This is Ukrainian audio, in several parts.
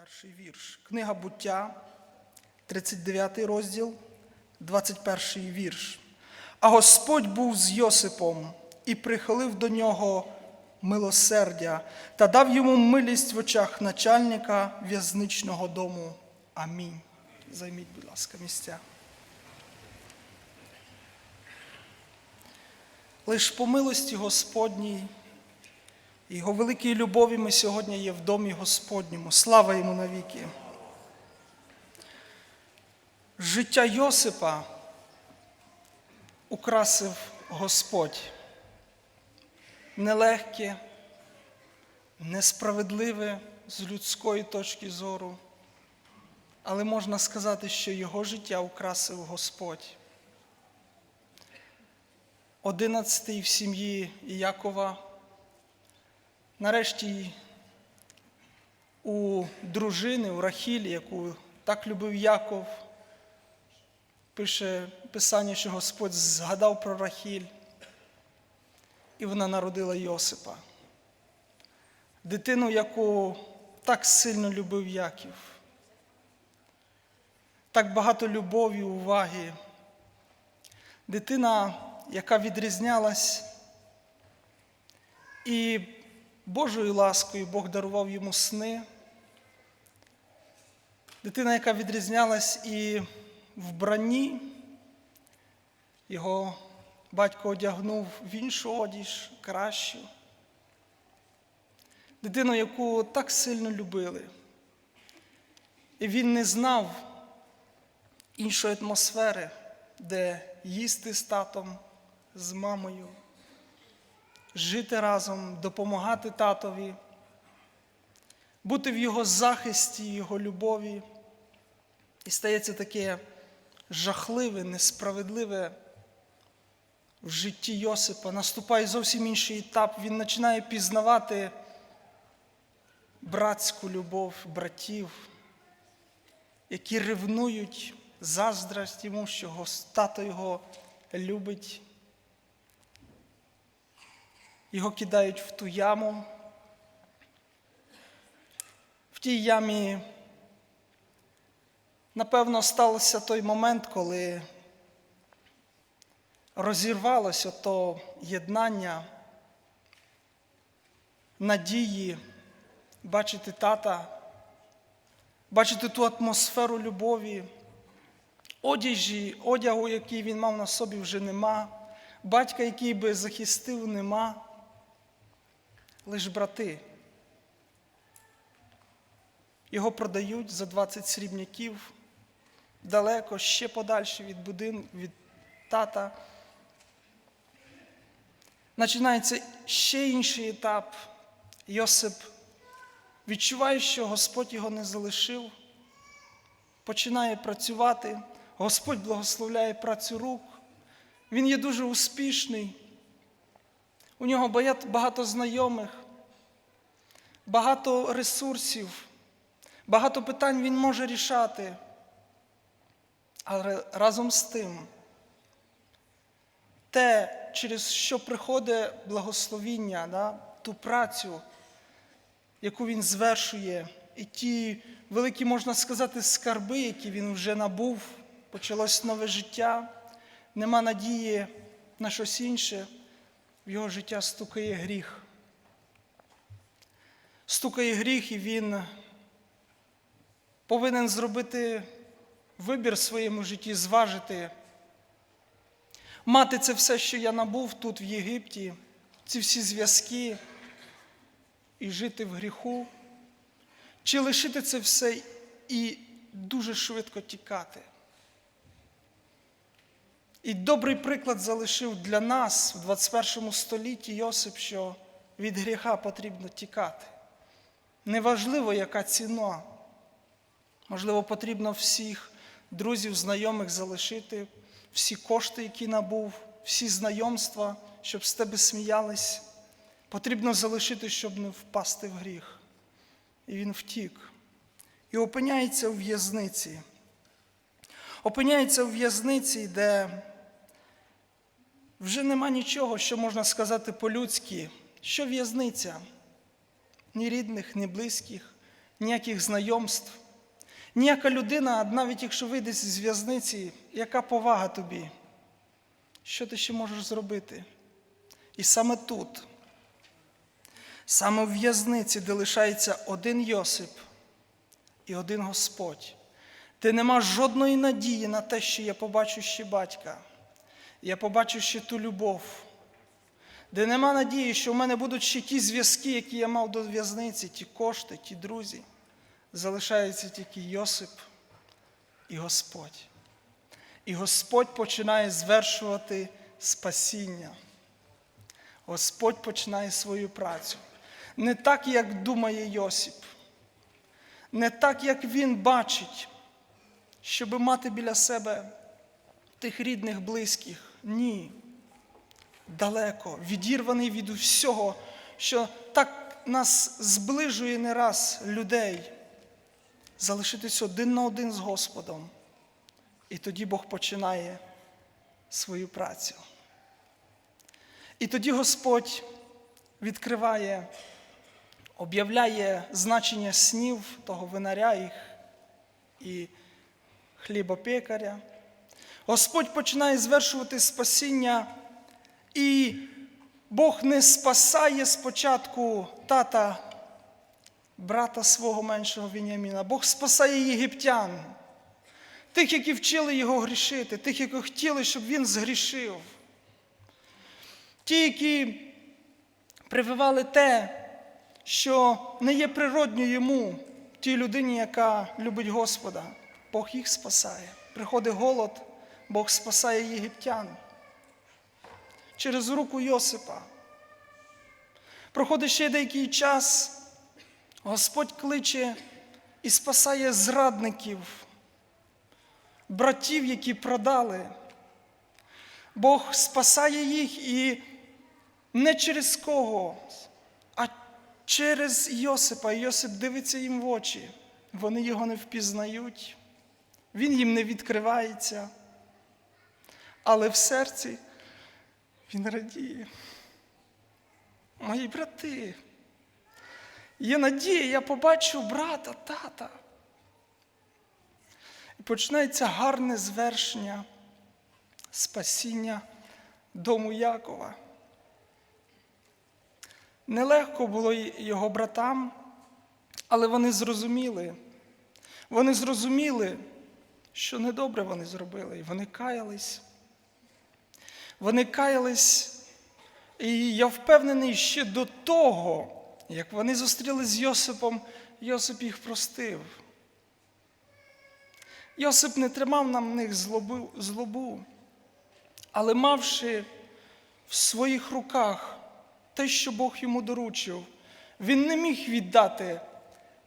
Перший вірш. Книга буття, 39 розділ, 21 вірш. А Господь був з Йосипом і прихилив до нього милосердя та дав йому милість в очах начальника в'язничного дому. Амінь. Займіть, будь ласка, місця. Лиш по милості Господній Його великій любові ми сьогодні є в домі Господньому. Слава йому навіки. Життя Йосипа украсив Господь. Нелегке, несправедливе з людської точки зору, але можна сказати, що його життя украсив Господь. Одинадцятий в сім'ї Якова. Нарешті у дружини, у Рахілі, яку так любив Яков, пише Писання, що Господь згадав про Рахіль, і вона народила Йосипа, дитину, яку так сильно любив Яків. Так багато любові, уваги. Дитина, яка відрізнялась і Божою ласкою Бог дарував йому сни. Дитина, яка відрізнялась і в бранні, його батько одягнув в іншу одіж, кращу. Дитину, яку так сильно любили. І він не знав іншої атмосфери, де їсти з татом, з мамою жити разом, допомагати татові, бути в його захисті, його любові. І стається таке жахливе, несправедливе в житті Йосипа. Наступає зовсім інший етап. Він починає пізнавати братську любов братів, які ревнують заздрість йому, що тато його любить. Його кидають в ту яму. В тій ямі, напевно, стався той момент, коли розірвалося то єднання, надії бачити тата, бачити ту атмосферу любові, одяжі, одягу, який він мав на собі, вже нема, батька, який би захистив, нема лиш брати. Його продають за 20 срібняків далеко, ще подальше від будинку, від тата. Починається ще інший етап. Йосип відчуває, що Господь його не залишив, починає працювати, Господь благословляє працю рук. Він є дуже успішний. У нього багато знайомих, багато ресурсів, багато питань він може рішати. Але разом з тим, те, через що приходить благословіння, да, ту працю, яку він звершує, і ті великі, можна сказати, скарби, які він вже набув, почалось нове життя, нема надії на щось інше в його життя стукає гріх. Стукає гріх, і він повинен зробити вибір в своєму житті, зважити, мати це все, що я набув тут, в Єгипті, ці всі зв'язки, і жити в гріху, чи лишити це все і дуже швидко тікати. І добрий приклад залишив для нас в 21 столітті Йосип, що від гріха потрібно тікати. Неважливо, яка ціна. Можливо, потрібно всіх друзів, знайомих залишити, всі кошти, які набув, всі знайомства, щоб з тебе сміялись. Потрібно залишити, щоб не впасти в гріх. І він втік. І опиняється у в'язниці. Опиняється у в'язниці, де вже нема нічого, що можна сказати по-людськи, що в'язниця, ні рідних, ні близьких, ніяких знайомств, ніяка людина, навіть якщо вийде з в'язниці, яка повага тобі? Що ти ще можеш зробити? І саме тут, саме в в'язниці, де лишається один Йосип і один Господь, де нема жодної надії на те, що я побачу ще батька, я побачу ще ту любов, де нема надії, що в мене будуть ще ті зв'язки, які я мав до в'язниці, ті кошти, ті друзі. Залишається тільки Йосип і Господь. І Господь починає звершувати спасіння. Господь починає свою працю. Не так, як думає Йосип, не так, як він бачить, щоб мати біля себе тих рідних, близьких. Ні. Далеко, відірваний від всього, що так нас зближує не раз людей. Залишитись один на один з Господом. І тоді Бог починає свою працю. І тоді Господь відкриває, об'являє значення снів того винаря їх і хлібопекаря. Господь починає звершувати спасіння, і Бог не спасає спочатку тата, брата свого меншого Веніаміна. Бог спасає єгиптян, тих, які вчили його грішити, тих, які хотіли, щоб він згрішив. Ті, які прививали те, що не є природньо йому, тій людині, яка любить Господа. Бог їх спасає. Приходить голод, Бог спасає єгиптян. Через руку Йосипа. Проходить ще деякий час, Господь кличе і спасає зрадників, братів, які продали. Бог спасає їх і не через кого, а через Йосипа. Йосип дивиться їм в очі. Вони його не впізнають, він їм не відкривається. Але в серці він радіє. Мої брати, є надія, я побачу брата, тата. І починається гарне звершення спасіння дому Якова. Нелегко було його братам, але вони зрозуміли. Вони зрозуміли, що недобре вони зробили, і вони каялись. Вони каялись, і я впевнений, ще до того, як вони зустрілися з Йосипом, Йосип їх простив. Йосип не тримав на них злобу, злобу, але мавши в своїх руках те, що Бог йому доручив, він не міг віддати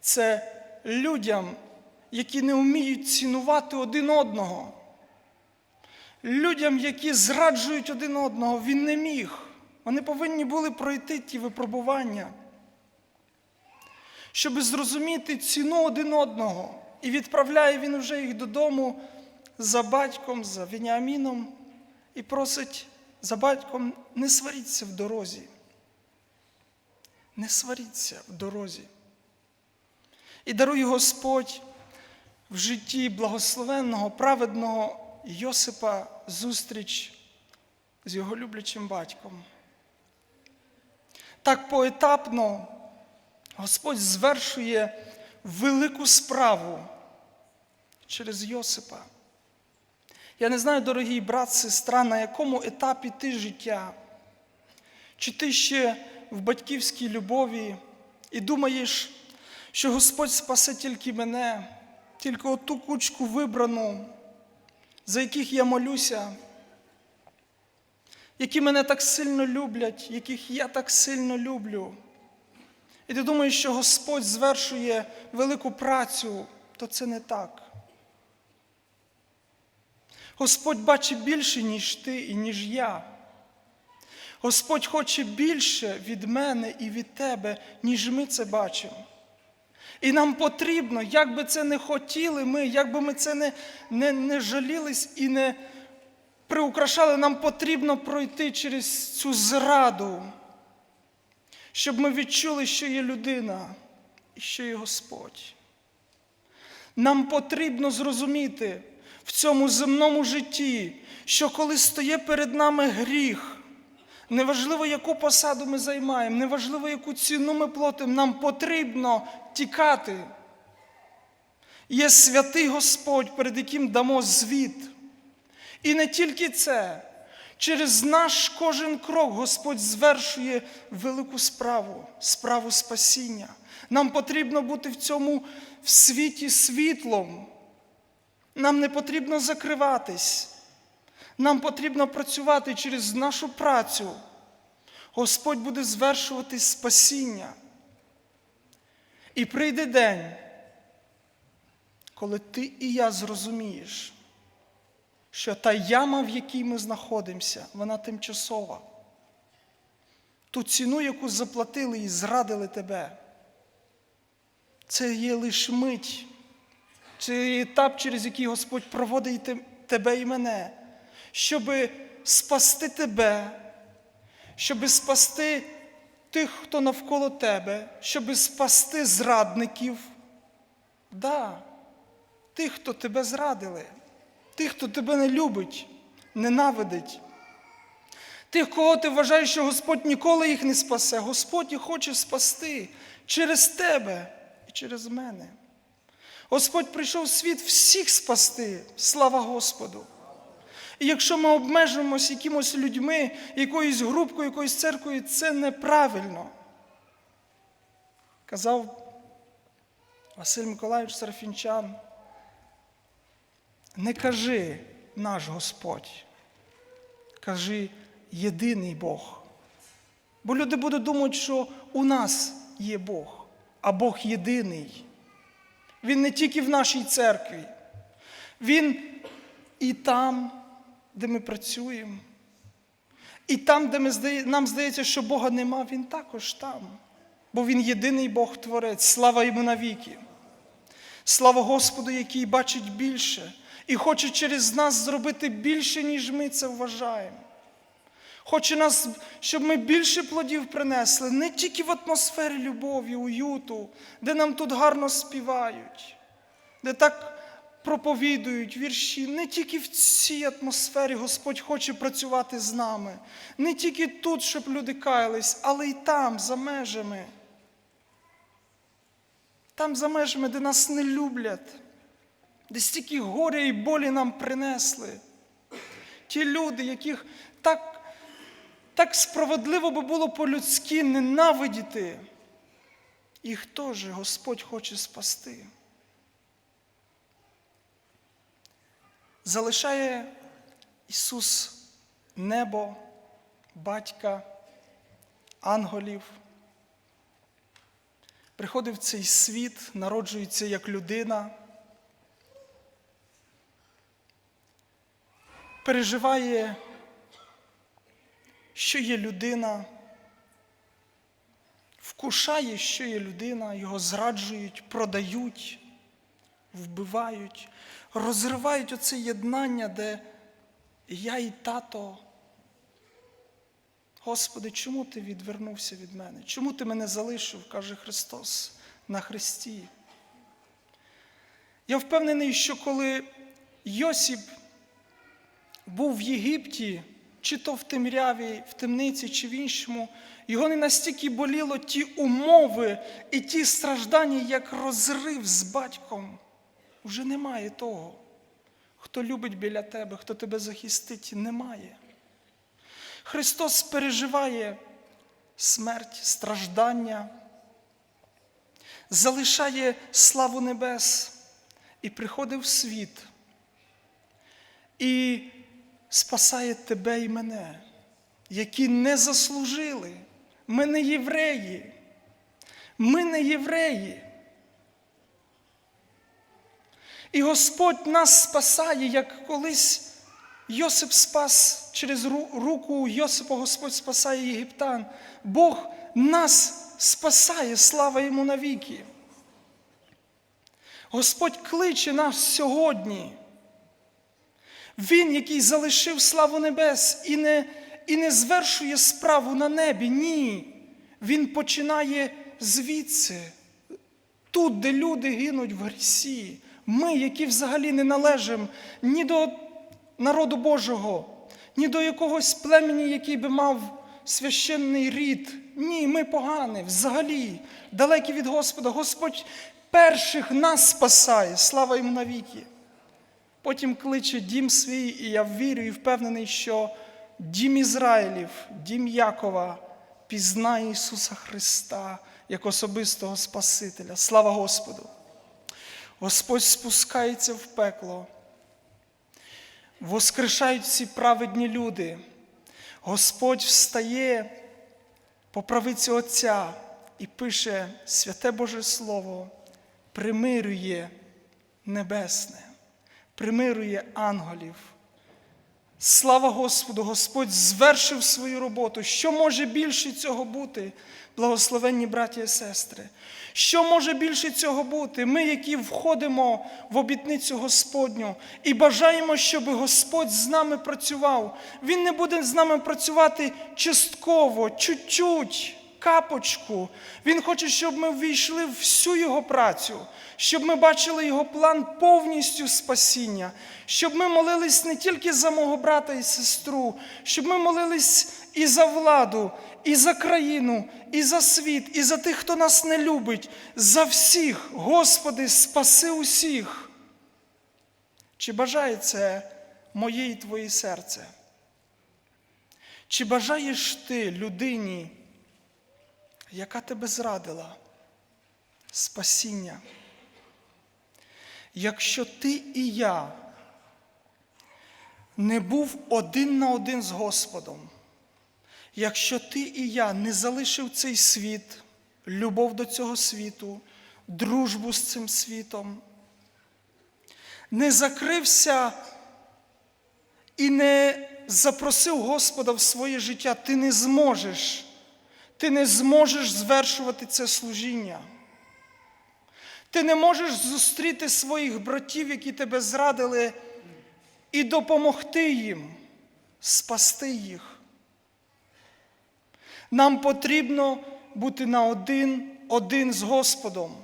це людям, які не вміють цінувати один одного. Людям, які зраджують один одного, він не міг. Вони повинні були пройти ті випробування, щоб зрозуміти ціну один одного. І відправляє він вже їх додому за батьком, за Веніаміном, і просить за батьком, не сваріться в дорозі. Не сваріться в дорозі. І дарує Господь в житті благословенного, праведного Йосипа зустріч з його люблячим батьком. Так поетапно Господь звершує велику справу через Йосипа. Я не знаю, дорогий брат, сестра, на якому етапі ти життя, чи ти ще в батьківській любові і думаєш, що Господь спасе тільки мене, тільки оту кучку вибрану, за яких я молюся, які мене так сильно люблять, яких я так сильно люблю. І ти думаєш, що Господь звершує велику працю, то це не так. Господь бачить більше, ніж ти і ніж я. Господь хоче більше від мене і від тебе, ніж ми це бачимо. І нам потрібно, як би це не хотіли ми, як би ми це не, не, не жалілись і не приукрашали, нам потрібно пройти через цю зраду, щоб ми відчули, що є людина, і що є Господь. Нам потрібно зрозуміти в цьому земному житті, що коли стає перед нами гріх, неважливо, яку посаду ми займаємо, неважливо, яку ціну ми платимо, нам потрібно тікати. Є святий Господь, перед яким дамо звіт. І не тільки це, через наш кожен крок Господь звершує велику справу, справу спасіння. Нам потрібно бути в цьому в світі світлом. Нам не потрібно закриватись. Нам потрібно працювати через нашу працю. Господь буде звершувати спасіння. І прийде день, коли ти і я зрозумієш, що та яма, в якій ми знаходимося, вона тимчасова. Ту ціну, яку заплатили і зрадили тебе, це є лише мить, це є етап, через який Господь проводить тебе і мене, щоб спасти тебе, щоб спасти тих, хто навколо тебе, щоб спасти зрадників. Да, тих, хто тебе зрадили, тих, хто тебе не любить, ненавидить. Тих, кого ти вважаєш, що Господь ніколи їх не спасе. Господь їх хоче спасти через тебе і через мене. Господь прийшов в світ всіх спасти. Слава Господу. І якщо ми обмежуємося якимось людьми, якоюсь групкою, якоюсь церквою, це неправильно. Казав Василь Миколаївич Сарафінчан, не кажи наш Господь, кажи єдиний Бог. Бо люди будуть думати, що у нас є Бог, а Бог єдиний. Він не тільки в нашій церкві, Він і там, де ми працюємо, і там, де ми, нам здається, що Бога нема, Він також там. Бо Він єдиний Бог Творець, слава йому навіки. Слава Господу, який бачить більше і хоче через нас зробити більше, ніж ми це вважаємо. Хоче нас, щоб ми більше плодів принесли, не тільки в атмосфері любові, уюту, де нам тут гарно співають, де так проповідують вірші. Не тільки в цій атмосфері Господь хоче працювати з нами, не тільки тут, щоб люди каялись, але й там, за межами. Там за межами, де нас не люблять, де стільки горя і болі нам принесли. Ті люди, яких так, так справедливо би було по-людськи ненавидіти, їх теж Господь хоче спасти. Залишає Ісус небо, батька, ангелів. Приходить в цей світ, народжується як людина, переживає, що є людина, вкушає, що є людина, його зраджують, продають, вбивають, розривають оце єднання, де я і тато. Господи, чому ти відвернувся від мене? Чому ти мене залишив, каже Христос на Христі? Я впевнений, що коли Йосип був в Єгипті, чи то в темряві, в темниці, чи в іншому, його не настільки боліло ті умови і ті страждання, як розрив з батьком. Уже немає того. Хто любить біля тебе, хто тебе захистить, немає. Христос переживає смерть, страждання, залишає славу небес і приходить в світ і спасає тебе і мене, які не заслужили. Ми не євреї. Ми не євреї. І Господь нас спасає, як колись Йосип спас через руку Йосипа Господь спасає єгиптян. Бог нас спасає, слава йому навіки. Господь кличе нас сьогодні. Він, який залишив славу небес і не, і не звершує справу на небі. Ні. Він починає звідси, тут, де люди гинуть в грісі, ми, які взагалі не належимо ні до народу Божого, ні до якогось племені, який би мав священний рід. Ні, ми погані, взагалі, далекі від Господа. Господь перших нас спасає, слава йому навіки. Потім кличе дім свій, і я вірю і впевнений, що дім Ізраїлів, дім Якова пізнає Ісуса Христа як особистого Спасителя. Слава Господу! Господь спускається в пекло. Воскрешають ці праведні люди. Господь встає по правиці Отця і пише святе Боже Слово, примирює небесне, примирює ангелів. Слава Господу! Господь звершив свою роботу. Що може більше цього бути, благословенні браті і сестри? Що може більше цього бути? Ми, які входимо в обітницю Господню і бажаємо, щоб Господь з нами працював. Він не буде з нами працювати частково, чуть-чуть, капочку. Він хоче, щоб ми ввійшли в всю Його працю, щоб ми бачили Його план повністю спасіння, щоб ми молились не тільки за мого брата і сестру, щоб ми молились і за владу, і за країну, і за світ, і за тих, хто нас не любить, за всіх, Господи, спаси усіх. Чи бажає це моє і твоє серце? Чи бажаєш ти людині, яка тебе зрадила, спасіння? Якщо ти і я не був один на один з Господом, якщо ти і я не залишив цей світ, любов до цього світу, дружбу з цим світом, не закрився і не запросив Господа в своє життя, ти не зможеш, ти не зможеш звершувати це служіння. Ти не можеш зустріти своїх братів, які тебе зрадили, і допомогти їм, спасти їх. Нам потрібно бути на один, один з Господом,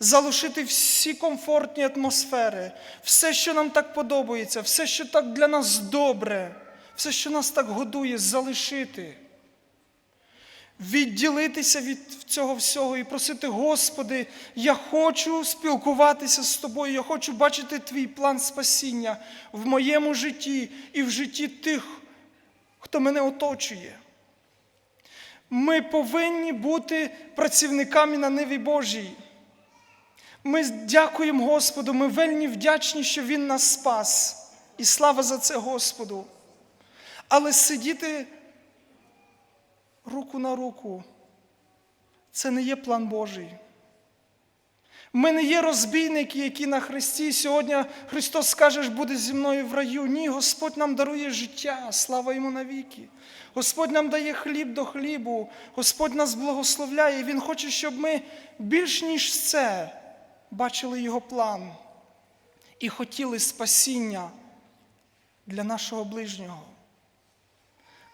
залишити всі комфортні атмосфери, все, що нам так подобається, все, що так для нас добре, все, що нас так годує, залишити. Відділитися від цього всього і просити, Господи, я хочу спілкуватися з Тобою, я хочу бачити Твій план спасіння в моєму житті і в житті тих, хто мене оточує. Ми повинні бути працівниками на ниві Божій. Ми дякуємо Господу, ми вельми вдячні, що Він нас спас. І слава за це Господу. Але сидіти руку на руку це не є план Божий. Ми не є розбійники, які на Христі. Сьогодні Христос скаже, буде зі мною в раю. Ні, Господь нам дарує життя, слава йому навіки. Господь нам дає хліб до хлібу, Господь нас благословляє. Він хоче, щоб ми більш ніж це бачили Його план і хотіли спасіння для нашого ближнього.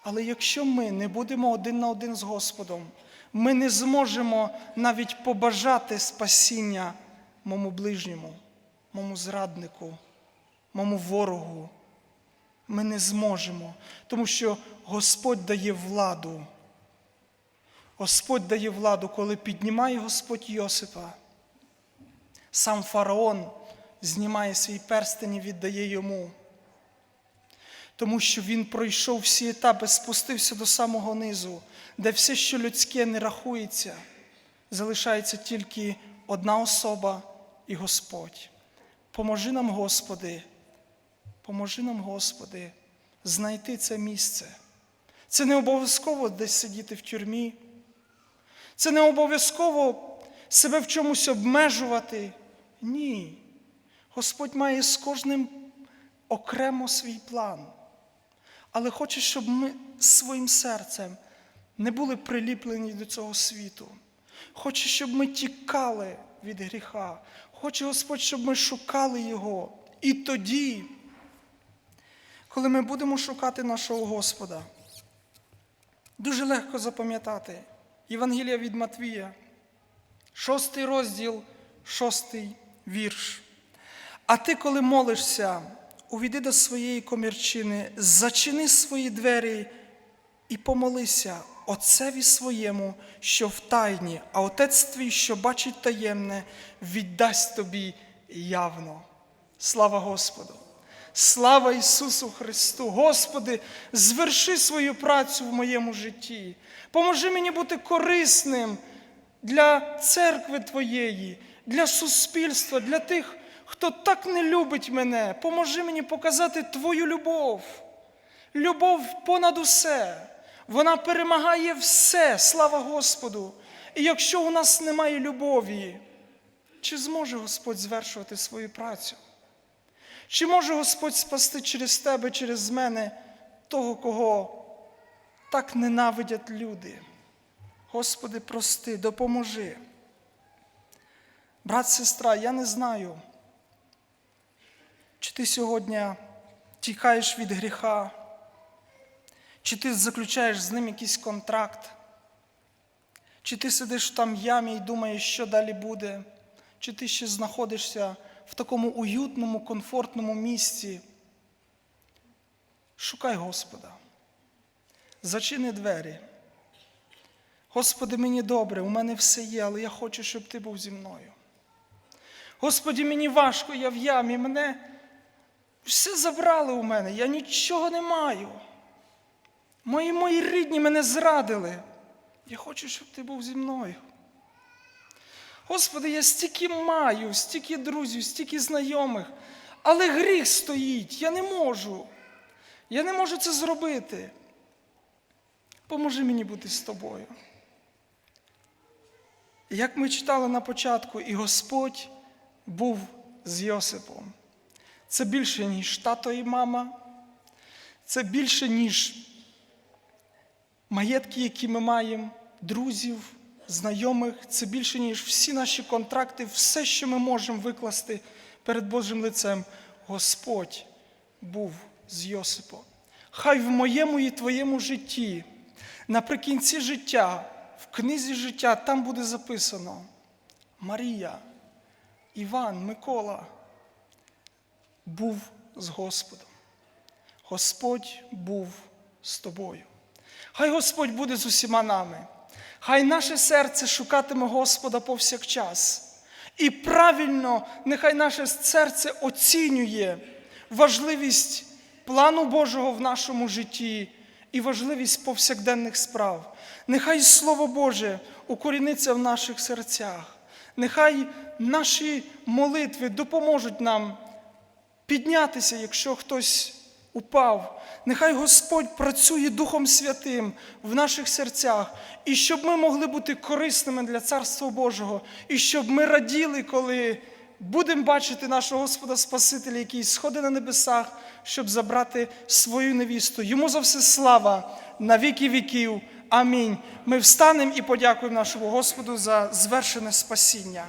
Але якщо ми не будемо один на один з Господом, ми не зможемо навіть побажати спасіння моєму ближньому, моєму зраднику, моєму ворогу. Ми не зможемо, тому що Господь дає владу. Господь дає владу, коли піднімає Господь Йосипа. Сам фараон знімає свій перстень і віддає йому. Тому що він пройшов всі етапи, спустився до самого низу, де все, що людське не рахується, залишається тільки одна особа і Господь. Поможи нам, Господи, поможи нам, Господи, знайти це місце. Це не обов'язково десь сидіти в тюрмі. Це не обов'язково себе в чомусь обмежувати. Ні. Господь має з кожним окремо свій план. Але хоче, щоб ми своїм серцем не були приліплені до цього світу. Хоче, щоб ми тікали від гріха. Хоче Господь, щоб ми шукали Його. І тоді, коли ми будемо шукати нашого Господа, дуже легко запам'ятати Євангелія від Матвія, шостий розділ, шостий вірш. А ти, коли молишся, увійди до своєї комірчини, зачини свої двері і помолися Отцеві своєму, що в тайні, а Отець твій, що бачить таємне, віддасть тобі явно. Слава Господу! Слава Ісусу Христу! Господи, зверши свою працю в моєму житті. Поможи мені бути корисним для церкви Твоєї, для суспільства, для тих, хто так не любить мене. Поможи мені показати Твою любов. Любов понад усе. Вона перемагає все, слава Господу. І якщо у нас немає любові, чи зможе Господь звершувати свою працю? Чи може Господь спасти через тебе, через мене того, кого так ненавидять люди? Господи, прости, допоможи. Брат, сестра, я не знаю, чи ти сьогодні тікаєш від гріха, чи ти заключаєш з ним якийсь контракт, чи ти сидиш в там ямі і думаєш, що далі буде, чи ти ще знаходишся в такому уютному, комфортному місці. Шукай Господа, зачини двері. Господи, мені добре, у мене все є, але я хочу, щоб Ти був зі мною. Господи, мені важко, я в ямі, мене все забрали у мене, я нічого не маю. Мої мої рідні мене зрадили. Я хочу, щоб ти був зі мною. Господи, я стільки маю, стільки друзів, стільки знайомих, але гріх стоїть, я не можу. Я не можу це зробити. Поможи мені бути з тобою. Як ми читали на початку, і Господь був з Йосипом. Це більше, ніж тато і мама, це більше, ніж маєтки, які ми маємо, друзів, знайомих, це більше, ніж всі наші контракти, все, що ми можемо викласти перед Божим лицем. Господь був з Йосипом. Хай в моєму і твоєму житті, наприкінці життя, в книзі життя, там буде записано Марія, Іван, Микола був з Господом. Господь був з тобою. Хай Господь буде з усіма нами. Хай наше серце шукатиме Господа повсякчас. І правильно, нехай наше серце оцінює важливість плану Божого в нашому житті і важливість повсякденних справ. Нехай Слово Боже укоріниться в наших серцях. Нехай наші молитви допоможуть нам піднятися, якщо хтось упав. Нехай Господь працює Духом Святим в наших серцях, і щоб ми могли бути корисними для Царства Божого, і щоб ми раділи, коли будемо бачити нашого Господа Спасителя, який сходить на небесах, щоб забрати свою невісту. Йому за все слава на віки віків. Амінь. Ми встанемо і подякуємо нашому Господу за звершене спасіння.